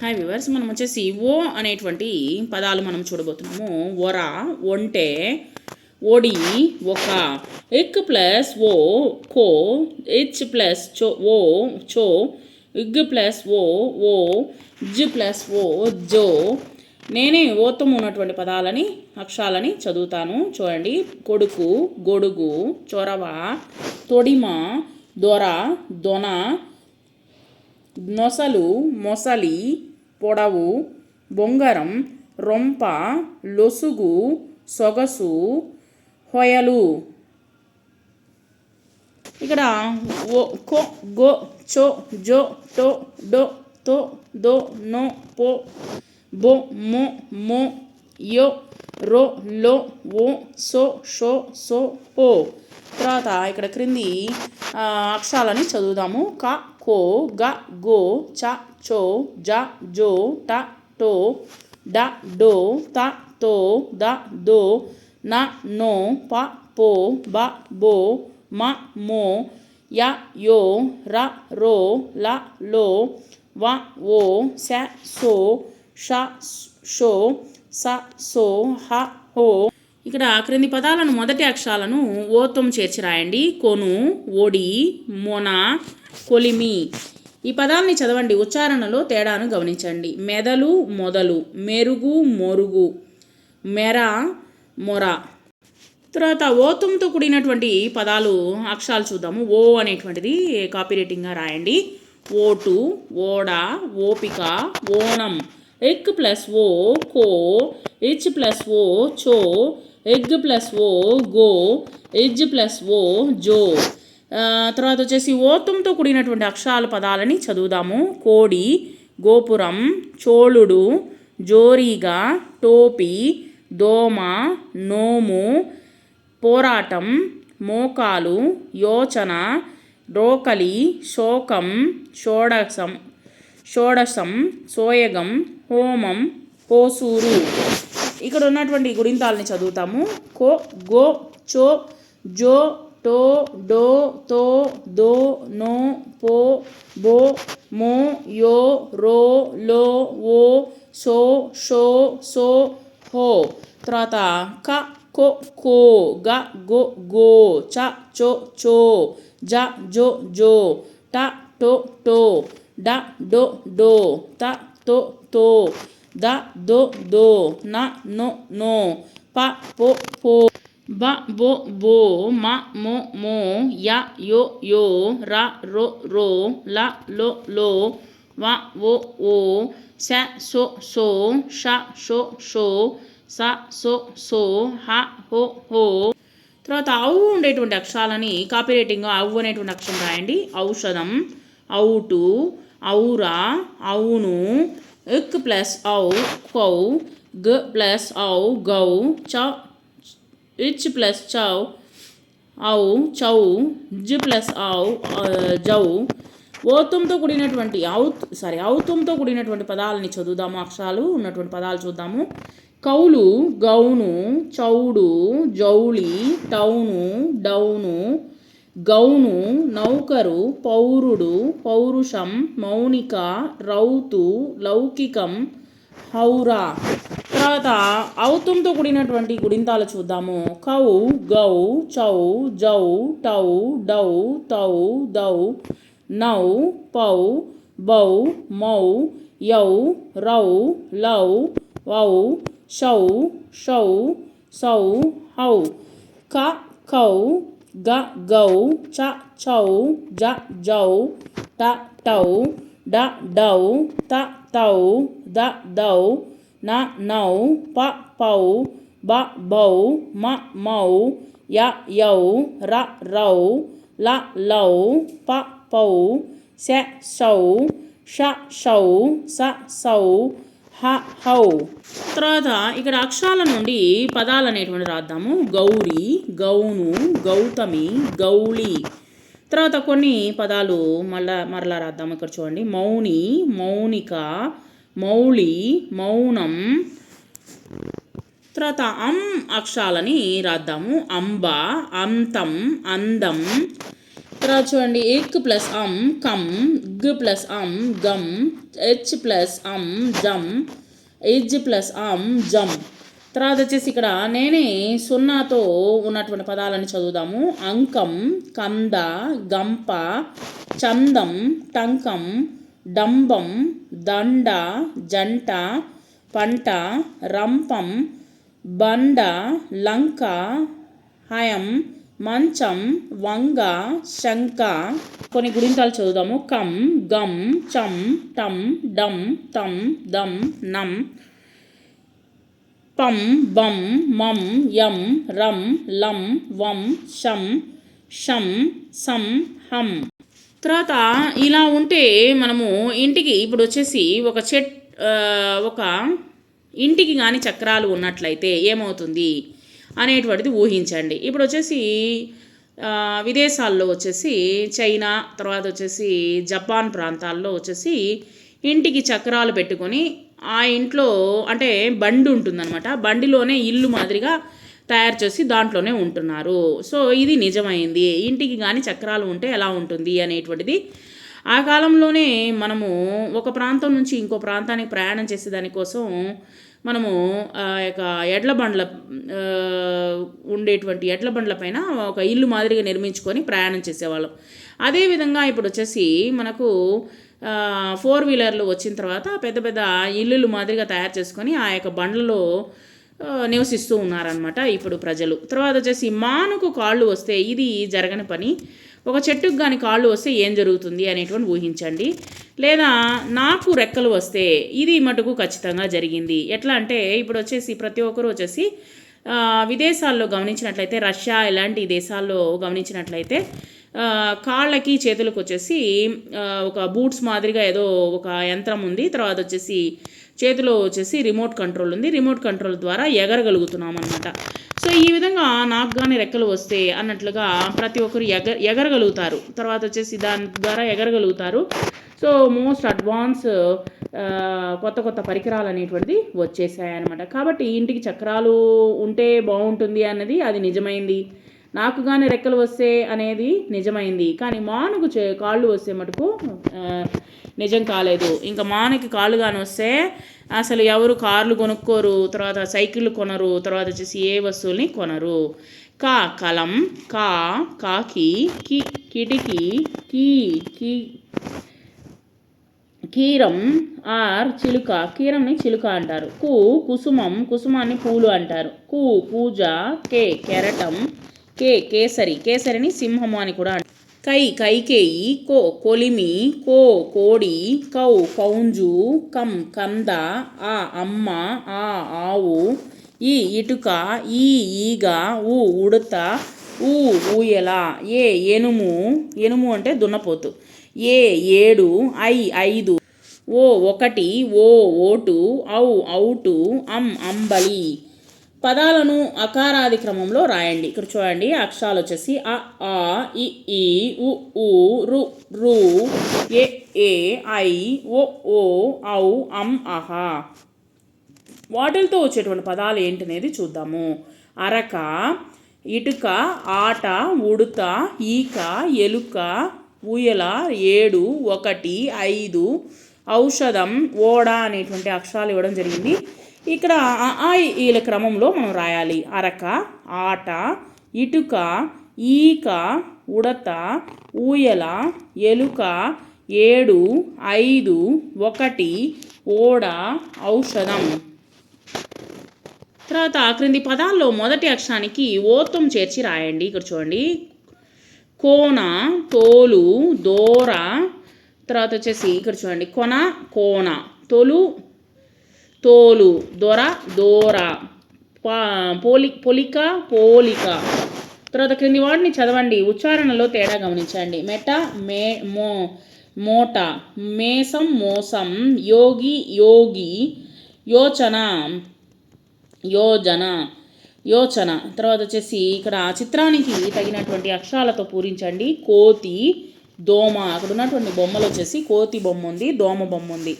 Hi viewers మనం వచ్చేసి ఓ అనేటువంటి పదాలు మనం చూడబోతున్నాము. ఒర ఒంటే ఒడి ఒక ఎక్ ప్లస్ ఓ కో హెచ్ ప్లస్ చో ఓ చో ఇగ్ ప్లస్ ఓ ఓ జి ప్లస్ ఓ జో. నేనే ఓతం ఉన్నటువంటి పదాలని అక్షరాలని చదువుతాను. చూడండి. కొడుకు గొడుగు చొరవ తొడిమ దొర దొన నొసలు మొసలి పొడవు బొంగరం రొంప లొసుగు సొగసు హొయలు. ఇక్కడ ఓ కో గో చో జో టో డో తో దో నో పో బో మో మో యో రో లో ఓ సో షో సో ఓ తర్వాత ఇక్కడ క్రింది అక్షరాలని చదువుదాము. క కో గ గో చ చో జ జో ట టో డ డో త తో ద దో న నో ప పో బ బో మ మో య యో ర రో ల లో వ ఓ స సో ష షో స సో హ హో. ఇక్కడ క్రింది పదాలను మొదటి అక్షరాలను ఓతం చేర్చి రాయండి. కొను ఒడి మొన కొలిమి. ఈ పదాలని చదవండి. ఉచ్చారణలో తేడాను గమనించండి. మెదలు మొదలు. మెరుగు మొరుగు. మెర మొర. తర్వాత ఓతంతో కూడినటువంటి పదాలు అక్షరాలు చూద్దాము. ఓ అనేటువంటిది కాపీ రేటింగ్గా రాయండి. ఓటు ఓడ ఓపిక ఓణం. ఎక్ ప్లస్ ఓ కో. ఎచ్ ప్లస్ ఓ చో. ఎగ్ ప్లస్ ఓ గో ఎజ్ ప్లస్ ఓ జో. తర్వాత వచ్చేసి ఓతంతో కూడినటువంటి అక్షరాల పదాలని చదువుదాము. కోడి గోపురం చోళుడు జోరీగా టోపీ దోమ నోము పోరాటం మోకాలు యోచన రోకలి శోకం షోడసం షోడసం సోయగం హోమం పోసూరు ఇక్కడ ఉన్నటువంటి గుడింతాలని చదువుతాము. కో గో చో జో టో డో తో దో నో పో బో మో యో రో లో ఓ సో షో సో హో. తర్వాత క కో కో గ గో గో చ చో చో జ జో జో ట టో టో డ డో డో త తో తో. ద దో దో న నో నో ప పో పో బ బో బో మ మో మో య యో యో ర రో రో ల లో లో వ ఓ ఓ స సో సో ష షో షో స సో సో హ హో హో తర్వాత అవు ఉండేటువంటి అక్షరాలని కాపీరేటింగ్ అవు అనేటువంటి అక్షరం రాయండి. ఔషధం అవుటు ఔరా అవును ఇక్ ప్లస్ ఔ కౌ గ ప్లస్ ఔ గౌ చ ఇచ్ ప్లస్ చౌ ఔ చౌ జి ప్లస్ ఔ జౌ ఓతంతో కూడినటువంటి ఔత్ సారీ ఔతంతో కూడినటువంటి పదాలని చదువుదాము అక్షరాలు ఉన్నటువంటి పదాలు చూద్దాము కౌలు గౌను చౌడు జౌళి టౌను డౌను గౌను నౌకరు పౌరుడు పౌరుషం మౌనిక రౌతు లౌకికం హౌరా. తర్వాత ఔతంతో కూడినటువంటి గుడింతాలు చూద్దాము. కౌ గౌ చౌ జౌ టౌ డౌ తౌ దౌ నౌ పౌ బౌ మౌ యౌ రౌ లౌ వౌ షౌ షౌ సౌ హౌ. క కౌ గ గౌ చ చౌ జ జౌ ట టౌ డ డౌ త తౌ ద దౌ న నౌ ప పౌ బ బౌ మ మౌ య యౌ ర రౌ ల లౌ ప పౌ శ షౌ ష షౌ స సౌ హ హౌ. తర్వాత ఇక్కడ అక్షరాల నుండి పదాలు అనేటువంటి రాద్దాము. గౌరీ గౌను గౌతమి గౌళి. తర్వాత కొన్ని పదాలు మళ్ళా మరలా రాద్దాము ఇక్కడ చూడండి. మౌని మౌనిక మౌళి మౌనం. తర్వాత అం అక్షరాలని రాద్దాము. అంబ అంతం అందం. తర్వాత చూడండి ఇక్ ప్లస్ అమ్ కమ్ గ్ ప్లస్ అమ్ గమ్ హెచ్ ప్లస్ అమ్ జమ్ ఇజ్ ప్లస్ అమ్ జమ్ తర్వాత వచ్చేసి ఇక్కడ నేనే సున్నాతో ఉన్నటువంటి పదాలను చదువుదాము. అంకం కంద గంప చందం టంకం డంబం దండ జంట పంట రంపం బండ లంక హయం మంచం వంగ శంఖ. కొన్ని గుడింతాలు చదువుదాము. కం గం చం టం డం తం దం నం. పం బం మం యం రం లం వం షం షం సం హం. తర్వాత ఇలా ఉంటే మనము ఇంటికి ఇప్పుడు వచ్చేసి ఒక చెట్ ఒక ఇంటికి కానీ చక్రాలు ఉన్నట్లయితే ఏమవుతుంది? అనేటువంటిది ఊహించండి. ఇప్పుడు వచ్చేసి విదేశాల్లో వచ్చేసి చైనా తర్వాత వచ్చేసి జపాన్ ప్రాంతాల్లో వచ్చేసి ఇంటికి చక్రాలు పెట్టుకొని ఆ ఇంట్లో అంటే బండి ఉంటుందన్నమాట. బండిలోనే ఇల్లు మాదిరిగా తయారు చేసి దాంట్లోనే ఉంటున్నారు. సో ఇది నిజమైంది. ఇంటికి కానీ చక్రాలు ఉంటే ఎలా ఉంటుంది అనేటువంటిది. ఆ కాలంలోనే మనము ఒక ప్రాంతం నుంచి ఇంకో ప్రాంతానికి ప్రయాణం చేసే దానికోసం మనము ఆ యొక్క ఎడ్ల బండ్ల ఉండేటువంటి ఎడ్ల బండ్ల పైన ఒక ఇల్లు మాదిరిగా నిర్మించుకొని ప్రయాణం చేసేవాళ్ళం. అదేవిధంగా ఇప్పుడు వచ్చేసి మనకు ఫోర్ వీలర్లు వచ్చిన తర్వాత పెద్ద పెద్ద ఇల్లులు మాదిరిగా తయారు చేసుకొని ఆ యొక్క బండ్లలో నివసిస్తూ ఉన్నారనమాట ఇప్పుడు ప్రజలు. తర్వాత వచ్చేసి మానుకు కాళ్ళు వస్తే ఇది జరగని పని. ఒక చెట్టుకు కానీ కాళ్ళు వస్తే ఏం జరుగుతుంది అనేటువంటి ఊహించండి. లేదా నాకు రెక్కలు వస్తే ఇది మటుకు ఖచ్చితంగా జరిగింది. ఎట్లా అంటే ఇప్పుడు వచ్చేసి ప్రతి ఒక్కరు వచ్చేసి విదేశాల్లో గమనించినట్లయితే రష్యా ఇలాంటి దేశాల్లో గమనించినట్లయితే కాళ్ళకి చేతులకు వచ్చేసి ఒక బూట్స్ మాదిరిగా ఏదో ఒక యంత్రం ఉంది. తర్వాత వచ్చేసి చేతిలో వచ్చేసి రిమోట్ కంట్రోల్ ఉంది. రిమోట్ కంట్రోల్ ద్వారా ఎగరగలుగుతున్నాం అనమాట సో ఈ విధంగా నాకు కానీ రెక్కలు వస్తే అన్నట్లుగా ప్రతి ఒక్కరు ఎగ ఎగరగలుగుతారు. తర్వాత వచ్చేసి దాని ద్వారా ఎగరగలుగుతారు. సో మోస్ట్ అడ్వాన్స్ కొత్త కొత్త పరికరాలు అనేటువంటిది వచ్చేసాయి అనమాట కాబట్టి ఇంటికి చక్రాలు ఉంటే బాగుంటుంది అన్నది అది నిజమైంది. నాకు కానీ రెక్కలు వస్తే అనేది నిజమైంది. కానీ మానుకు చే కాళ్ళు వస్తే మటుకు నిజం కాలేదు. ఇంకా మానకి కాళ్ళు కానీ వస్తే అసలు ఎవరు కార్లు కొనుక్కోరు తర్వాత సైకిళ్ళు కొనరు తర్వాత వచ్చేసి ఏ వస్తువుల్ని కొనరు. కా కలం కా కాకి కి కిటికీ కీ కీ కీరం ఆర్ చిలుక. కీరంని చిలుక అంటారు. కు కుసుమం కుసుమాన్ని పూలు అంటారు. కు పూజ కే కెరటం కే కేసరి. కేసరిని సింహము అని కూడా అంటారు. కై కైకేయి కో కొలిమి కో కోడి కౌ కౌంజు కం కంద ఆ అమ్మ ఆ ఆవు ఈ ఇటుక ఈ ఈగ ఊ ఉడత ఊ ఊయల ఏ ఎనుము. ఎనుము అంటే దున్నపోతు. ఏ ఏడు ఐ ఐదు. ఓ ఒకటి ఓ ఓటు ఔ ఔటు అం అంబలి. పదాలను అకారాది క్రమంలో రాయండి. ఇక్కడ చూడండి అక్షరాలు వచ్చేసి అ ఆ ఇ ఈ ఉ ఊ రు రు ఏ ఏ ఐ ఓ ఓ ఔ అం అహ. వాటిలతో వచ్చేటువంటి పదాలు ఏంటనేది చూద్దాము. అరక ఇటుక ఆట ఉడుత ఈక ఎలుక ఊయల ఏడు ఒకటి ఐదు ఔషధం ఓడ అనేటువంటి అక్షరాలు ఇవ్వడం జరిగింది. ఇక్కడ ఆ, ఈల క్రమంలో మనం రాయాలి. అరక ఆట ఇటుక ఈక ఉడత ఊయల ఎలుక ఏడు ఐదు ఒకటి ఓడ ఔషధం. తర్వాత క్రింది పదాల్లో మొదటి అక్షరానికి ఓత్వం చేర్చి రాయండి. ఇక్కడ చూడండి. కోన తోలు దోర తర్వాత వచ్చేసి ఇక్కడ చూడండి. కొన కోన. తొలు తోలు. దొర దోర. పా- పోలి పొలిక పోలిక. తర్వాత క్రింది వాటిని చదవండి. ఉచ్చారణలో తేడా గమనించండి. మెట మే మో మోట. మేసం మోసం. యోగి యోగి. యోచన యోజన యోచన. తర్వాత వచ్చేసి ఇక్కడ చిత్రానికి తగినటువంటి అక్షరాలతో పూరించండి. కోతి దోమ అక్కడ ఉన్నటువంటి బొమ్మలు వచ్చేసి కోతి బొమ్మ ఉంది దోమ బొమ్మ ఉంది.